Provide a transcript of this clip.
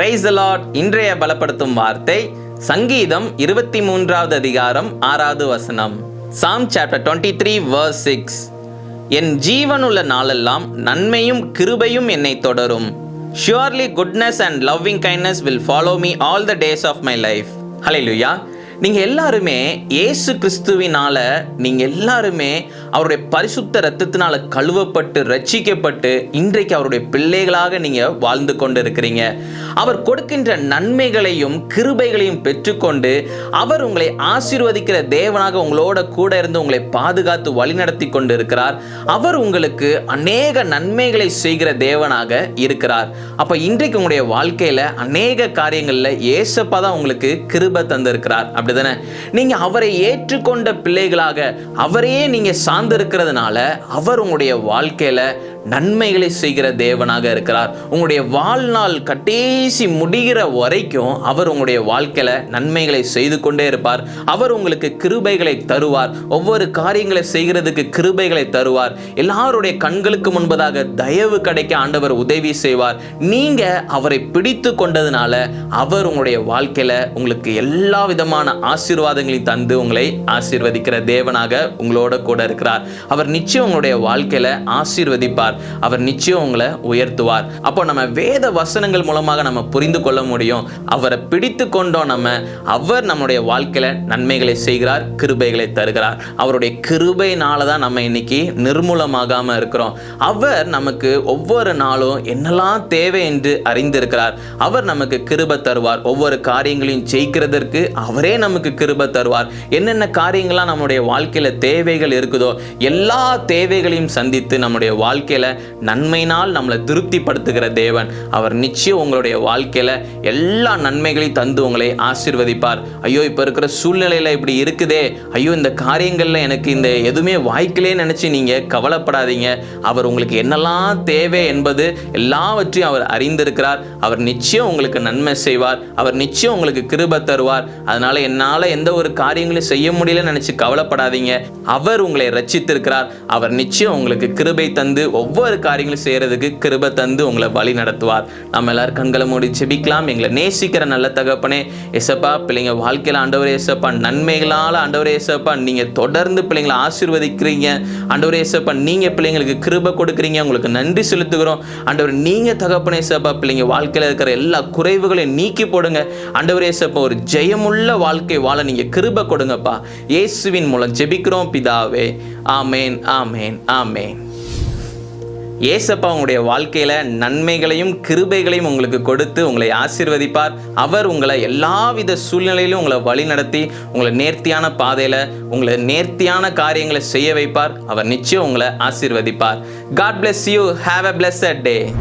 Price Lord இன்றைய பலப்படுத்தும் வார்த்தை சங்கீதம் இருபத்தி மூன்றாவது அதிகாரம் ஆறாவது வசனம். Psalm chapter twenty three verse six என் ஜீவனுள்ள நாளெல்லாம் நன்மையும் கிருபையும் என்னை தொடரும். Surely goodness and loving kindness will follow me all the days of my life ஹalleluya நீங்கள் எல்லாருமே இயேசு கிறிஸ்துவினால நீங்கள் எல்லாருமே அவருடைய பரிசுத்த ரத்தத்தினால கழுவப்பட்டு ரட்சிக்கப்பட்டு இன்றைக்கு அவருடைய பிள்ளைகளாக நீங்கள் வாழ்ந்து கொண்டு இருக்கிறீங்க அவர் கொடுக்கின்ற நன்மைகளையும் கிருபைகளையும் பெற்றுக்கொண்டு அவர் உங்களை ஆசீர்வதிக்கிற தேவனாக உங்களோட கூட இருந்து உங்களை பாதுகாத்து வழிநடத்தி கொண்டு இருக்கிறார் அவர் உங்களுக்கு அநேக நன்மைகளை செய்கிற தேவனாக இருக்கிறார். அப்போ இன்றைக்கு உங்களுடைய வாழ்க்கையில் அநேக காரியங்களில் ஏசப்பா தான் உங்களுக்கு கிருபை தந்திருக்கிறார். அப்படிதானே? நீங்க அவரை ஏற்றுக்கொண்ட பிள்ளைகளாக அவரையே நீங்க சார்ந்திருக்கிறதுனால அவர் உங்களுடைய வாழ்க்கையில நன்மைகளை செய்கிற தேவனாக இருக்கிறார். உங்களுடைய வாழ்நாள் கடைசி முடிகிற வரைக்கும் அவர் உங்களுடைய வாழ்க்கையில நன்மைகளை செய்து கொண்டே இருப்பார். அவர் உங்களுக்கு கிருபைகளை தருவார். ஒவ்வொரு காரியங்களை செய்கிறதுக்கு கிருபைகளை தருவார். எல்லாருடைய கண்களுக்கு முன்பதாக தயவு கிடைக்க ஆண்டவர் உதவி செய்வார். நீங்க அவரை பிடித்து கொண்டதுனால அவர் உங்களுடைய வாழ்க்கையில உங்களுக்கு எல்லா விதமான ஆசீர்வாதங்களையும் தந்து உங்களை ஆசீர்வதிக்கிற தேவனாக உங்களோட கூட இருக்கிறார். அவர் நிச்சயம் உங்களுடைய வாழ்க்கையில ஆசீர்வதிப்பார். அவர் நிச்சயம் உங்களை உயர்த்துவார். அப்போ நம்ம வேத வசனங்கள் மூலமாக நம்ம புரிந்து கொள்ள முடியும். அவரை பிடித்து கொண்டோம் நம்ம. அவர் நம்முடைய வாழ்க்கையில நன்மைகளை செய்கிறார் கிருபைகளை தருகிறார். அவருடைய கிருபையினால தான் நம்ம இன்னைக்கு நிர்மூலமாகாமல் இருக்கிறோம். அவர் நமக்கு ஒவ்வொரு நாளும் என்னெல்லாம் தேவை என்று அறிந்திருக்கிறார். அவர் நமக்கு கிருபை தருவார். ஒவ்வொரு காரியங்களையும் ஜெயிக்கிறதற்கு அவரே நமக்கு கிருபை தருவார். என்னென்ன காரியங்கள்லாம் நம்முடைய வாழ்க்கையில தேவைகள் இருக்குதோ எல்லா தேவைகளையும் சந்தித்து நம்முடைய வாழ்க்கையில நன்மையினால் நம்மளை திருப்திப்படுத்துகிற தேவன். அவர் நிச்சயம் உங்களுடைய வாழ்க்கையில் எல்லா நன்மைகளையும் தந்து உங்களை ஆசீர்வதிப்பார். ஐயோ இப்போ இருக்கிற சூழ்நிலையில் இப்படி இருக்குதே. ஐயோ இந்த காரியங்களில் எனக்கு இந்த எதுவுமே வாய்க்கலே நினச்சி நீங்கள் கவலைப்படாதீங்க. அவர் உங்களுக்கு என்னெல்லாம் தேவை என்பது எல்லாவற்றையும் அவர் அறிந்திருக்கிறார். அவர் நிச்சயம் உங்களுக்கு நன்மை செய்வார். அவர் நிச்சயம் உங்களுக்கு கிருபை தருவார். அதனால் என்னால் எந்த ஒரு காரியங்களையும் செய்ய முடியலன்னு நினச்சி கவலைப்படாதீங்க. அவர் உங்களை ரச்சித்திருக்கிறார் அவர் நிச்சயம் உங்களுக்கு கிருபை தந்து ஒவ்வொரு காரியங்களும் செய்கிறதுக்கு கிருபை தந்து உங்களை வழி நடத்துவார் நம்ம எல்லாரும் கண்களை மூடி செபிக்கலாம். எங்களை நேசிக்கிற நல்ல தகப்பனே எசப்பா பிள்ளைங்க வாழ்க்கையில் ஆண்டவரே எசப்பா நன்மைகளால் ஆண்டவரே எசப்பா நீங்கள் தொடர்ந்து பிள்ளைங்களை ஆசீர்வதிக்கிறீங்க. ஆண்டவரே எசப்பா நீங்கள் பிள்ளைங்களுக்கு கிருபை கொடுக்குறீங்க. உங்களுக்கு நன்றி செலுத்துகிறோம். ஆண்டவர் நீங்கள் தகப்பனே எசப்பா பிள்ளைங்க வாழ்க்கையில் இருக்கிற எல்லா குறைவுகளையும் நீக்கி போடுங்க. ஆண்டவரே எசப்பா ஒரு ஜெயமுள்ள வாழ்க்கை வாழ நீங்கள் கிருபை கொடுங்கப்பா. இயேசுவின் மூலம் ஜெபிக்கிறோம் பிதாவே. ஆமேன் ஆமேன் ஆமேன். ஏசப்பா உங்களுடைய வாழ்க்கையில நன்மைகளையும் கிருபைகளையும் உங்களுக்கு கொடுத்து உங்களை ஆசிர்வதிப்பார். அவர் உங்களை எல்லாவித சூழ்நிலையிலும் உங்களை வழி நடத்தி உங்களை நேர்த்தியான பாதையில உங்களை நேர்த்தியான காரியங்களை செய்ய வைப்பார். அவர் நிச்சயம் உங்களை ஆசிர்வதிப்பார். God bless you have a blessed day